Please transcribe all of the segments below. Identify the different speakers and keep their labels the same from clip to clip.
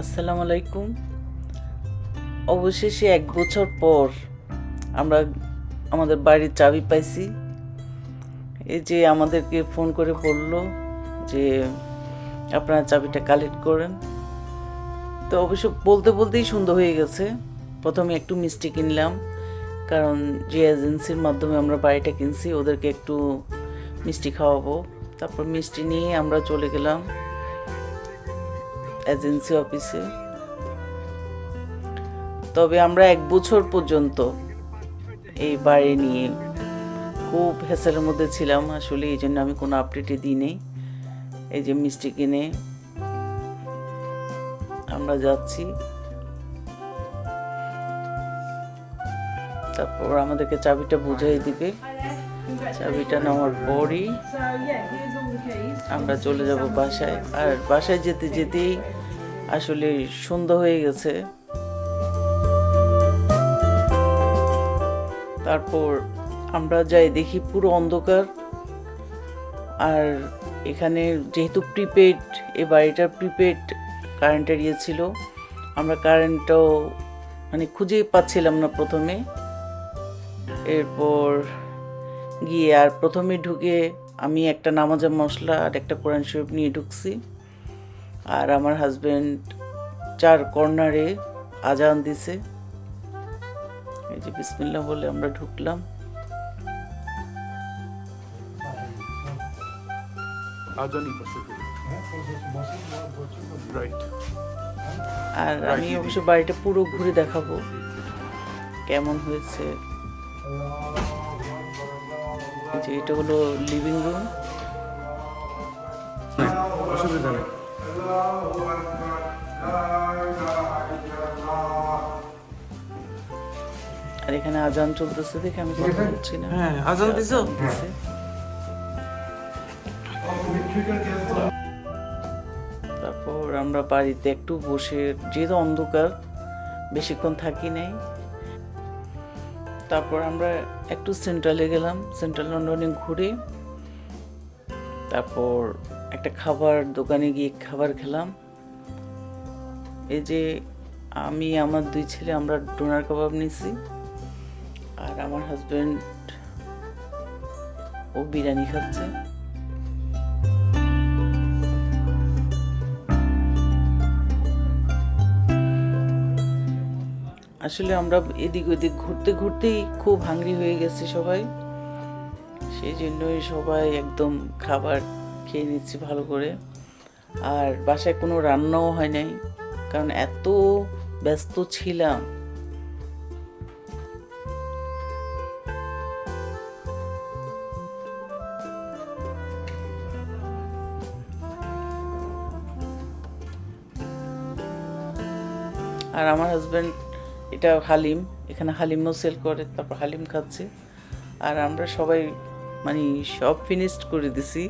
Speaker 1: আসসালামু আলাইকুম। অবশেষে এক বছর পর আমরা আমাদের বাড়ির চাবি পাইছি। এই যে আমাদেরকে ফোন করে বলল যে আপনারা চাবিটা কালেক্ট করেন। তো অবশ্য বলতে বলতেই সুন্দর হয়ে গেছে। প্রথমে একটু মিষ্টি কিনলাম, কারণ যে এজেন্সির মাধ্যমে আমরা বাড়িটা কিনছি, ওদেরকে একটু মিষ্টি খাওয়াবো। তারপর মিষ্টি নিয়ে আমরা চলে গেলাম। এজেন্সি অফিসে। তবে আমরা এক বছর পর্যন্ত এই বাড়ি নিয়ে খুব হেসেলের মধ্যে ছিলাম। আসলে এই জন্য আমি কোনো আপডেটে দিই নেই এই যে মিষ্টি কিনে আমরা যাচ্ছি। তারপর আমাদেরকে চাবিটা বুঝাই দিবে চাবিটা নেওয়ার পরই. আমরা চলে যাব বাসায়। আর বাসায় যেতে যেতেই আসলে সন্ধ্যা হয়ে গেছে। তারপর আমরা যাই দেখি পুরো অন্ধকার। আর এখানে যেহেতু প্রিপেড এ বাড়িটার প্রিপেড কারেন্টের ইয়ে ছিল, আমরা কারেন্টটাও মানে খুঁজেই পাচ্ছিলাম না প্রথমে। এরপর গিয়ে আর প্রথমে ঢুকে আমি একটা নামাজের মশলা আর একটা কোরআন শরীফ নিয়ে ঢুকছি। আর আমার হাজব্যান্ড চার কর্নারে আজান দিছে। এই যে বিসমিল্লা বলে আমরা ঢুকলাম। আর আমি অবশ্য বাড়িটা পুরো ঘুরে দেখাবো। কেমন হয়েছে? যে এটা হলো লিভিং রুম
Speaker 2: অসুবিধা নেই।
Speaker 1: আর এখানে আজান চলতেছে দেখে আমি কথা বলছি না।
Speaker 2: হ্যাঁ আজান দিছো?
Speaker 1: তারপর আমরা বাড়িতে একটু বসে যেহেতু অন্ধকার বেশিক্ষণ থাকি নাই। তারপর আমরা একটু সেন্ট্রালে গেলাম। সেন্ট্রাল লন্ডনে ঘুরে তারপর একটা খাবার দোকানে গিয়ে খাবার খেলাম। এই যে আমি, আমার দুই ছেলে, আমরা ডোনার কাবাব নিছি। আর আমার হাজবেন্ড ও বিরিয়ানি খাচ্ছে। আসলে আমরা এদিক ওদিক ঘুরতে ঘুরতেই খুব হাংরি হয়ে গেছি সবাই। সেই জন্যই সবাই একদম খাবার খেয়ে নিচ্ছি ভালো করে। আর বাসায় কোনো রান্নাও হয় নাই, কারণ এত ব্যস্ত ছিলাম। আর আমার হাজব্যান্ড এটা হালিম, এখানে হালিমও সেল করে, তারপর হালিম খাচ্ছে। আর আমরা সবাই মানে সব ফিনিশড করে দিছি।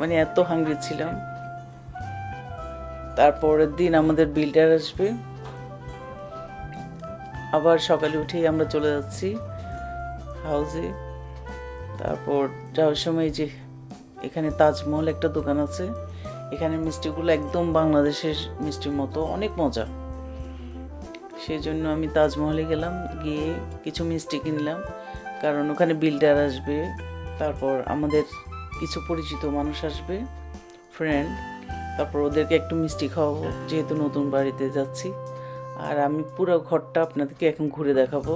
Speaker 1: মানে এত হাঙ্গরি ছিলাম। তারপরের দিন আমাদের বিল্ডার আসবে। আবার সকালে উঠেই আমরা চলে যাচ্ছি হাউসে তারপর যাওয়ার সময় যে এখানে তাজমহল একটা দোকান আছে। এখানে মিষ্টিগুলো একদম বাংলাদেশের মিষ্টির মতো, অনেক মজা। সেই জন্য আমি তাজমহলে গেলাম, গিয়ে কিছু মিষ্টি কিনলাম। কারণ ওখানে বিল্ডার আসবে। তারপর আমাদের কিছু পরিচিত মানুষ আসবে ফ্রেন্ড তারপর ওদেরকে একটু মিষ্টি খাওয়াবো, যেহেতু নতুন বাড়িতে যাচ্ছি। আর আমি পুরো ঘরটা আপনাদেরকে এখন ঘুরে দেখাবো।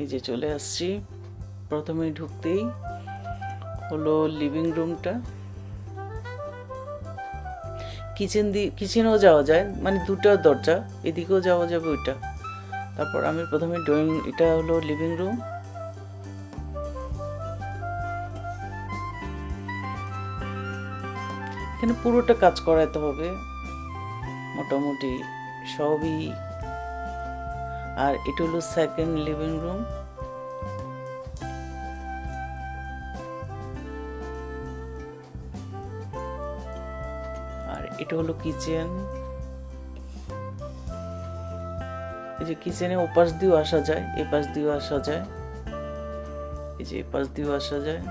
Speaker 1: এই যে চলে আসছি। প্রথমে ঢুকতেই হলো লিভিং রুমটা কিচেন দিয়ে কিচেনেও যাওয়া যায় মানে দুটো দরজা, এদিকেও যাওয়া যাবে ওইটা। তারপর আমি প্রথমে ড্রয়িং এটা হলো লিভিং রুম এখানে পুরোটা কাজ করাতে হবে। মোটামুটি সবই। আর এটা হলো সেকেন্ড লিভিং রুম আর এটা হলো কিচেন এই যে কিচেনে ওপাশ দিয়েও আসা যায় এ পাশ দিয়েও আসা যায়। এই যে এ পাশ দিয়েও আসা যায়।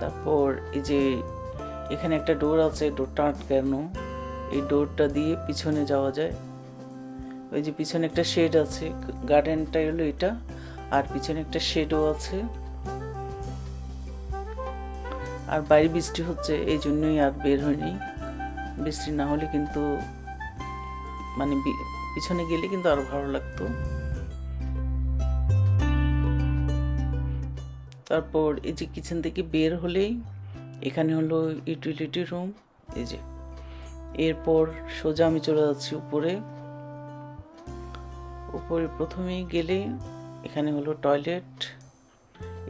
Speaker 1: তারপর এই যে এখানে একটা ডোর আছে, ডোরটা আটকানো। এই ডোরটা দিয়ে পিছনে যাওয়া যায়। ওই যে পিছনে একটা শেড আছে গার্ডেনটা হলো এটা। আর পিছনে একটা শেডও আছে। আর বাইরে বৃষ্টি হচ্ছে, এই জন্যই আর বের হয়নি। বৃষ্টি না হলে কিন্তু মানে পিছনে গেলে কিন্তু আরও ভালো লাগতো। তারপর এই যে কিচেন থেকে বের হলেই এখানে হলো ইউটিলিটি রুম এই যে। এরপর সোজা আমি চলে যাচ্ছি উপরে। উপরে প্রথমে গেলে এখানে হলো টয়লেট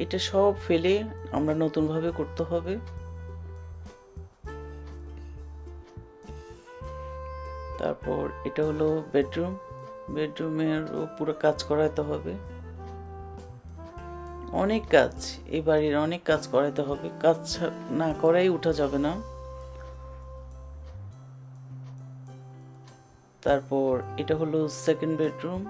Speaker 1: এটা সব ফেলে আমরা নতুনভাবে করতে হবে। তারপর এটা হলো বেডরুম বেডরুমের পুরো কাজ করাতে হবে। অনেক কাজ এই বাড়ির অনেক কাজ করাতে হবে, কাজ না করাই উঠা যাবে না। তারপর এটা হলো সেকেন্ড বেডরুম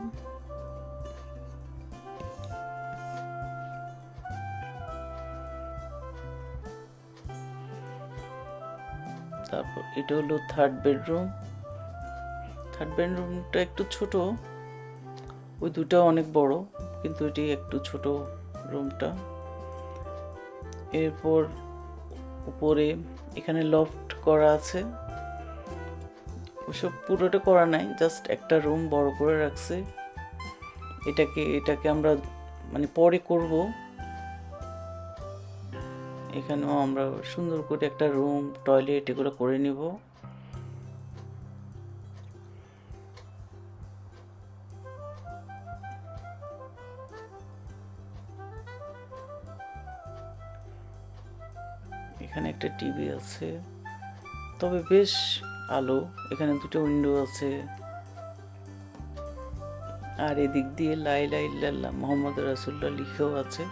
Speaker 1: তারপর এটা হলো থার্ড বেডরুম থার্ড বেডরুমটা একটু ছোট, ওই দুটো অনেক বড়, কিন্তু এটি একটু ছোট। রুমটা এরপর উপরে এখানে লফট করা আছে। ওসব পুরোটা করা নাই জাস্ট একটা রুম বড় করে রাখছে। এটাকে এটাকে আমরা মানে পরে করব। এখানেও আমরা সুন্দর করে একটা রুম টয়লেট এগুলো করে নিব। এখানে একটা টিভি আছে। তবে বেশ আলো, এখানে দুটো উইন্ডো আছে। আর এদিক দিয়ে লাই লাই লাল্লা মোহাম্মদ রাসুল্লাহ লিখেও আছে।